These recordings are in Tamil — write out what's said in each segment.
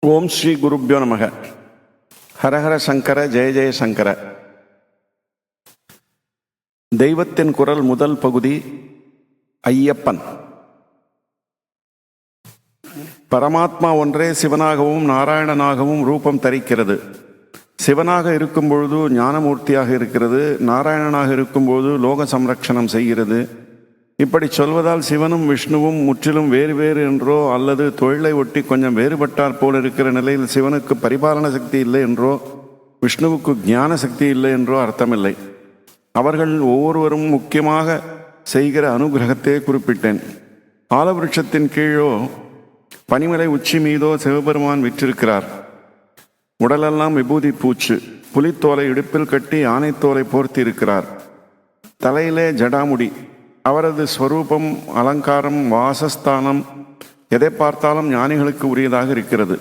ஓம் ஸ்ரீ குருப்பியோ நமக. ஹரஹர சங்கர ஜெய ஜெய சங்கர. தெய்வத்தின் குரல் முதல் பகுதி ஐயப்பன். பரமாத்மா ஒன்றே சிவனாகவும் நாராயணனாகவும் ரூபம் தரிக்கிறது. சிவனாக இருக்கும் பொழுது ஞானமூர்த்தியாக இருக்கிறது நாராயணனாக இருக்கும்போது லோக சம்ரக்ஷணம் செய்கிறது. இப்படி சொல்வதால் சிவனும் விஷ்ணுவும் முற்றிலும் வேறு வேறு என்றோ அல்லது தொழிலை ஒட்டி கொஞ்சம் வேறுபட்டார் போல் இருக்கிற நிலையில் சிவனுக்கு பரிபாலன சக்தி இல்லை என்றோ விஷ்ணுவுக்கு ஞான சக்தி இல்லை என்றோ அர்த்தமில்லை. அவர்கள் ஒவ்வொருவரும் முக்கியமாக செய்கிற அனுகிரகத்தை குறிப்பிட்டேன். ஆலவிருட்சத்தின் கீழோ பனிமலை உச்சி மீதோ சிவபெருமான் விற்றிருக்கிறார். உடலெல்லாம் விபூதி பூச்சு புலித்தோலை இடுப்பில் கட்டி ஆனைத்தோலை போர்த்தி இருக்கிறார் தலையிலே ஜடாமுடி அவரது ஸ்வரூபம் அலங்காரம் வாசஸ்தானம் எதை பார்த்தாலும் ஞானிகளுக்கு உரியதாக இருக்கிறது.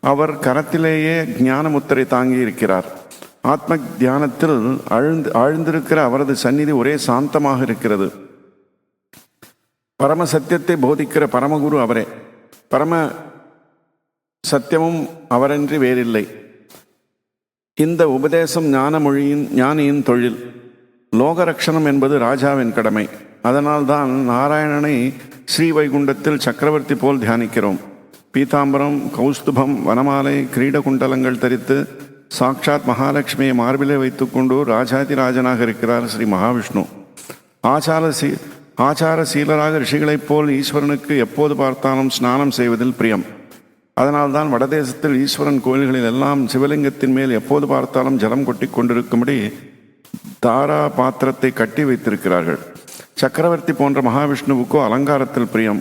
அவர் கரத்திலேயே ஞானமுத்திரை தாங்கி இருக்கிறார். ஆத்ம தியானத்தில் ஆழ்ந்து ஆழ்ந்திருக்கிற அவரது சந்நிதி ஒரே சாந்தமாக இருக்கிறது. பரம சத்தியத்தை போதிக்கிற பரமகுரு அவரே. பரம சத்தியமும் அவரன்றி வேறில்லை. இந்த உபதேசம் ஞான மொழியின் ஞானியின் தொழில். லோகரக்ஷணம் என்பது ராஜாவின் கடமை. அதனால்தான் நாராயணனை ஸ்ரீவைகுண்டத்தில் சக்கரவர்த்தி போல் தியானிக்கிறோம். பீதாம்பரம் கௌஸ்துபம் வனமாலை கிரீடகுண்டலங்கள் தரித்து சாக்ஷாத் மகாலட்சுமியை மார்பிலே வைத்துக்கொண்டு ராஜாதிராஜனாக இருக்கிறார் ஸ்ரீ மகாவிஷ்ணு. ஆச்சார சீ ஆச்சார சீலராக ரிஷிகளைப் போல் ஈஸ்வரனுக்கு எப்போது பார்த்தாலும் ஸ்நானம் செய்வதில் பிரியம். அதனால்தான் வடதேசத்தில் ஈஸ்வரன் கோயில்களில் எல்லாம் சிவலிங்கத்தின் மேல் எப்போது பார்த்தாலும் ஜலம் கொட்டி கொண்டிருக்கும்படி தாரா பாத்திரத்தை கட்டி வைத்திருக்கிறார்கள். சக்கரவர்த்தி போன்ற மகாவிஷ்ணுவுக்கோ அலங்காரத்தில் பிரியம்.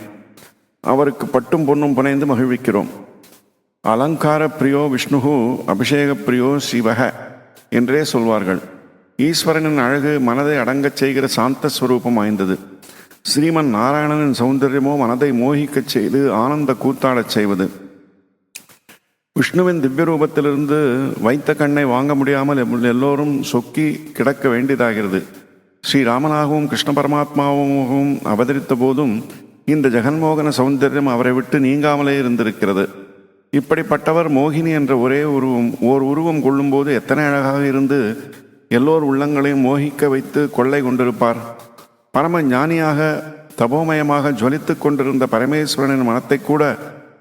அவருக்கு பட்டும் பொன்னும் புனைந்து மகிழ்விக்கிறோம். அலங்கார பிரியோ விஷ்ணுகு அபிஷேக பிரியோ சிவக என்றே சொல்வார்கள். ஈஸ்வரனின் அழகு மனதை அடங்கச் செய்கிற சாந்த ஸ்வரூபம் வாய்ந்தது. ஸ்ரீமன் நாராயணனின் சௌந்தரியமோ மனதை மோகிக்கச் செய்து ஆனந்த கூத்தாடச் செய்வது. விஷ்ணுவின் திவ்ய ரூபத்திலிருந்து வைத்த கண்ணை வாங்க முடியாமல் எல்லோரும் சொக்கி கிடக்க வேண்டியதாகிறது. ஸ்ரீராமனாகவும் கிருஷ்ண பரமாத்மாவாகவும் அவதரித்த போதும் இந்த ஜெகன்மோகன சௌந்தரியம் அவரை விட்டு நீங்காமலே இருந்திருக்கிறது. இப்படிப்பட்டவர் மோகினி என்ற ஒரே உருவம் ஓர் உருவம் கொள்ளும்போது எத்தனை அழகாக இருந்து எல்லோர் உள்ளங்களையும் மோகிக்க வைத்து கொள்ளை கொண்டிருப்பார். பரம ஞானியாக தபோமயமாக ஜொலித்துக் கொண்டிருந்த பரமேஸ்வரனின் மனத்தை கூட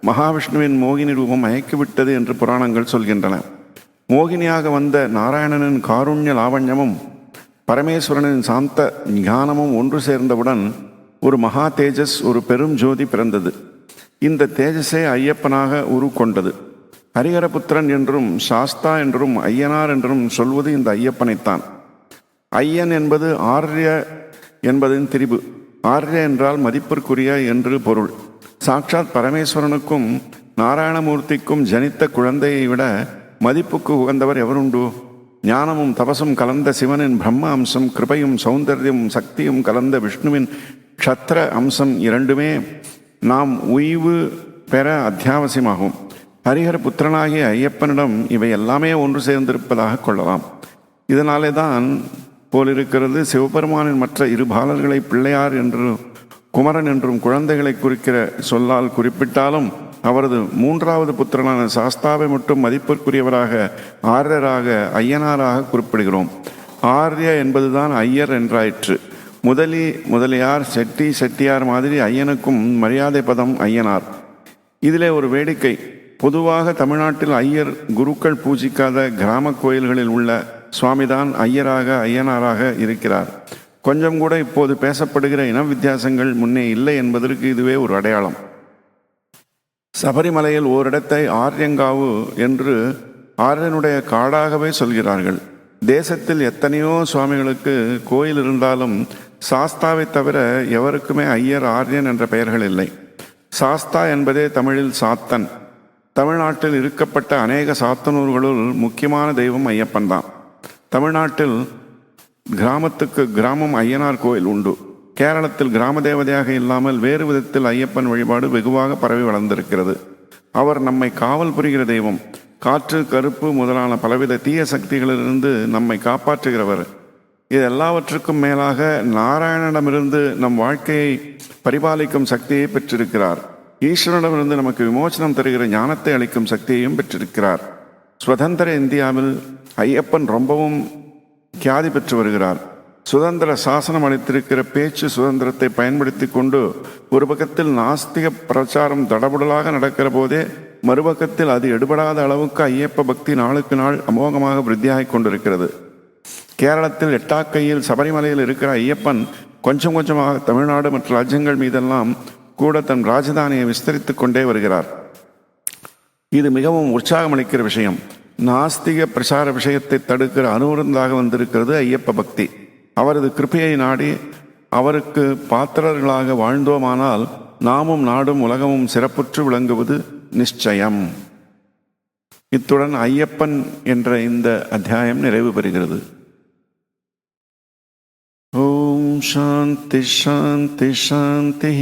மகாவிஷ்ணுவின் மோகினி ரூபம் மயக்கிவிட்டது என்று புராணங்கள் சொல்கின்றன. மோகினியாக வந்த நாராயணனின் காருண்ய லாவண்யமும் பரமேஸ்வரனின் சாந்த ஞானமும் ஒன்று சேர்ந்தவுடன் ஒரு மகா தேஜஸ் ஒரு பெரும் ஜோதி பிறந்தது. இந்த தேஜஸே ஐயப்பனாக உருக்கொண்டது. ஹரிஹரபுத்திரன் என்றும் சாஸ்தா என்றும் ஐயனார் என்றும் சொல்வது இந்த ஐயப்பனைத்தான். ஐயன் என்பது ஆர்ய என்பதின் திரிபு. ஆர்ய என்றால் மதிப்பிற்குரிய என்று பொருள். சாட்சாத் பரமேஸ்வரனுக்கும் நாராயணமூர்த்திக்கும் ஜனித்த குழந்தையை விட மதிப்புக்கு உகந்தவர் எவருண்டு? ஞானமும் தபசும் கலந்த சிவனின் பிரம்ம அம்சம் கிருபையும் சௌந்தர்யமும் சக்தியும் கலந்த விஷ்ணுவின் க்ஷத்ர அம்சம் இரண்டுமே நாம் உய்வு பெற அத்தியாவசியமாகும். ஹரிஹர புத்திரனாகிய ஐயப்பனிடம் இவை எல்லாமே ஒன்று சேர்ந்திருப்பதாக கொள்ளலாம். இதனாலே தான் போலிருக்கிறது சிவபெருமானின் மற்ற இரு பாலர்களை பிள்ளையார் என்று குமரன் என்றும் குழந்தைகளை குறிக்கிற சொல்லால் குறிப்பிட்டாலும் அவரது மூன்றாவது புத்திரனான சாஸ்தாவை மட்டும் மதிப்பிற்குரியவராக ஆரியராக ஐயனாராக குறிப்பிடுகிறோம். ஆர்யா என்பதுதான் ஐயர் என்றாயிற்று. முதலி முதலியார் செட்டி செட்டியார் மாதிரி ஐயனுக்கும் மரியாதை பதம் ஐயனார். இதிலே ஒரு வேடிக்கை. பொதுவாக தமிழ்நாட்டில் ஐயர் குருக்கள் பூஜிக்காத கிராம கோயில்களில் உள்ள சுவாமிதான் ஐயராக ஐயனாராக இருக்கிறார். கொஞ்சம் கூட இப்போது பேசப்படுகிற இன வித்தியாசங்கள் முன்னே இல்லை என்பதற்கு இதுவே ஒரு அடையாளம். சபரிமலையில் ஓரிடத்தை ஆரியங்காவு என்று ஆரியனுடைய காடாகவே சொல்கிறார்கள். தேசத்தில் எத்தனையோ சுவாமிகளுக்கு கோயில் இருந்தாலும் சாஸ்தாவை தவிர எவருக்குமே ஐயர் ஆரியன் என்ற பெயர்கள் இல்லை. சாஸ்தா என்பதே தமிழில் சாத்தன். தமிழ்நாட்டில் இருக்கப்பட்ட அநேக சாத்தனூர்களுள் முக்கியமான தெய்வம் ஐயப்பன் தான் தமிழ்நாட்டில் கிராமத்துக்கு கிராமம் ஐயனார் கோயில் உண்டு. கேரளத்தில் கிராம தேவதையாக இல்லாமல் வேறு விதத்தில் ஐயப்பன் வழிபாடு வெகுவாக பரவி வளர்ந்திருக்கிறது. அவர் நம்மை காவல் புரிகிற தெய்வம். காற்று கருப்பு முதலான பலவித தீய சக்திகளிலிருந்து நம்மை காப்பாற்றுகிறவர். இது எல்லாவற்றுக்கும் மேலாக நாராயணனிடமிருந்து நம் வாழ்க்கையை பரிபாலிக்கும் சக்தியை பெற்றிருக்கிறார். ஈஸ்வரனிடமிருந்து நமக்கு விமோசனம் தருகிற ஞானத்தை அளிக்கும் சக்தியையும் பெற்றிருக்கிறார். சுதந்திர இந்தியாவில் ஐயப்பன் ரொம்பவும் கியாதி பெற்று வருகிறார். சுதந்திர சாசனம் அளித்திருக்கிற பேச்சு சுதந்திரத்தை பயன்படுத்தி கொண்டு ஒரு பக்கத்தில் நாஸ்திக பிரச்சாரம் தடபுடலாக நடக்கிற போதே மறுபக்கத்தில் அது எடுபடாத அளவுக்கு ஐயப்ப பக்தி நாளுக்கு நாள் அமோகமாக விருத்தியாகிக் கொண்டிருக்கிறது. கேரளத்தில் எட்டாக்கையில் சபரிமலையில் இருக்கிற ஐயப்பன் கொஞ்சம் கொஞ்சமாக தமிழ்நாடு மற்ற ராஜ்யங்கள் மீதெல்லாம் கூட தன் ராஜதானியை விஸ்தரித்து கொண்டே வருகிறார். இது மிகவும் உற்சாகமளிக்கிற விஷயம். நாஸ்திக பிரசார விஷயத்தை தடுக்கிற அனுமருந்தாக வந்திருக்கிறது ஐயப்ப பக்தி. அவரது கிருப்பையை நாடி அவருக்கு பாத்திரர்களாக வாழ்ந்தோமானால் நாமும் நாடும் உலகமும் சிறப்புற்று விளங்குவது நிச்சயம். இத்துடன் ஐயப்பன் என்ற இந்த அத்தியாயம் நிறைவு பெறுகிறது. ஓம் சாந்தி சாந்தி சாந்தி.